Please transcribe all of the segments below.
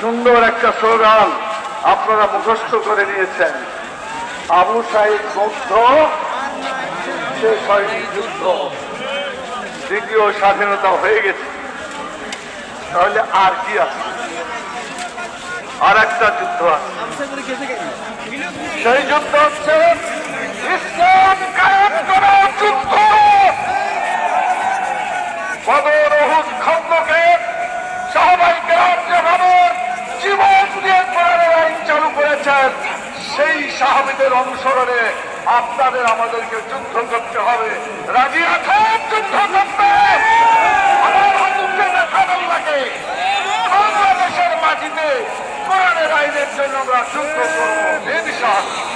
সুন্দর একটা স্লোগান আপনারা মুখস্থ করে নিয়েছেন। আবু সাইদ মুগ্ধ হয়নি যুদ্ধ। দ্বিতীয় স্বাধীনতা হয়ে গেছে। তাহলে আর কি আছে? আর একটা যুদ্ধ আছে। সেই যুদ্ধ হচ্ছে ইসলাম কায়েম করার যুদ্ধ। বদর খন্দকে সাহাবাই সেই সাহাবিদের অনুসরণে আপনাদের আমাদেরকে যুদ্ধ করতে হবে। রাজি আছেন? যুদ্ধ করতে? আমার হাতুকে দেখাবেন লাগে বাংলাদেশের মাটিতে কোরআনের আইনের জন্য আমরা যুদ্ধ করব।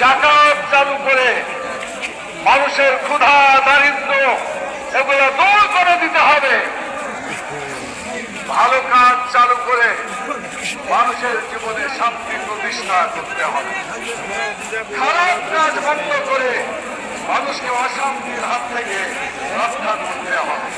জাকাত চালু করে মানুষের ক্ষুধা, দারিদ্র এগুলো দূর করে দিতে হবে। ভালো কাজ চালু করে মানুষের জীবনে শান্তি প্রতিষ্ঠা করতে হবে। খারাপ কাজ বন্ধ করে মানুষকে অশান্তির হাত থেকে রক্ষা করতে হবে।